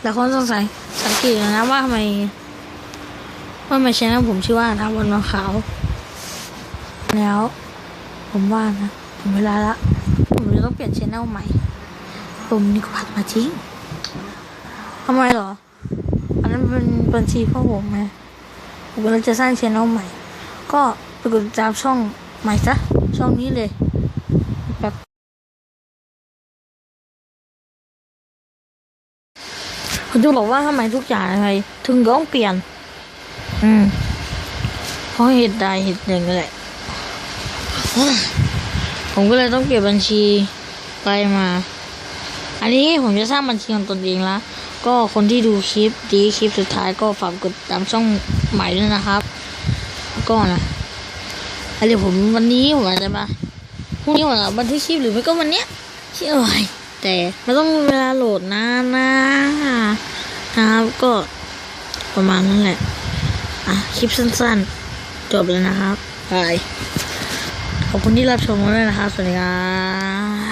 แต่คนสงสัยสังเกตนะว่าทำไมว่าทำไมชแนลผมชื่อว่านะวันวันขาว แล้ว ผมว่านะถึงเวลาละ ผมจะต้องเปลี่ยนชแนลใหม่ ผมนี่ก็ผัดมาจริงทำไมเหรอ อันนั้นเป็นบัญชีพ่อผมไงผมกำลังจะสร้างชแนลใหม่ ก็ไปกดติดตามช่องใหม่ซะช่องนี้เลย ผมจะบอกว่าทำไมทุกอย่างอะไร ถึงต้องเปลี่ยน อืมเพราะเหตุใดเหตุหนึ่งนั่นแหละผมก็เลยต้องเก็บบัญชีไปมา อันนี้ผมจะสร้างบัญชีของตนเองละก็คนที่ดูคลิปดีคลิปสุดท้ายก็ฝากกดติดตามช่องใหม่ด้วยนะครับ ก็นะอันเดี๋ยวผมวันนี้ผมอาจจะมาพรุ่งนี้ผมอาจจะบันทึกคลิปหรือไม่ก็วันเนี้ยเชื่อไว้แต่ไม่ต้องเวลาโหลดนานนะ นะครับก็ประมาณนั้นแหละ อะ คลิปสั้นๆ จบแล้วนะครับบายขอบคุณที่รับชมมาด้วยนะครับ สวัสดีครับ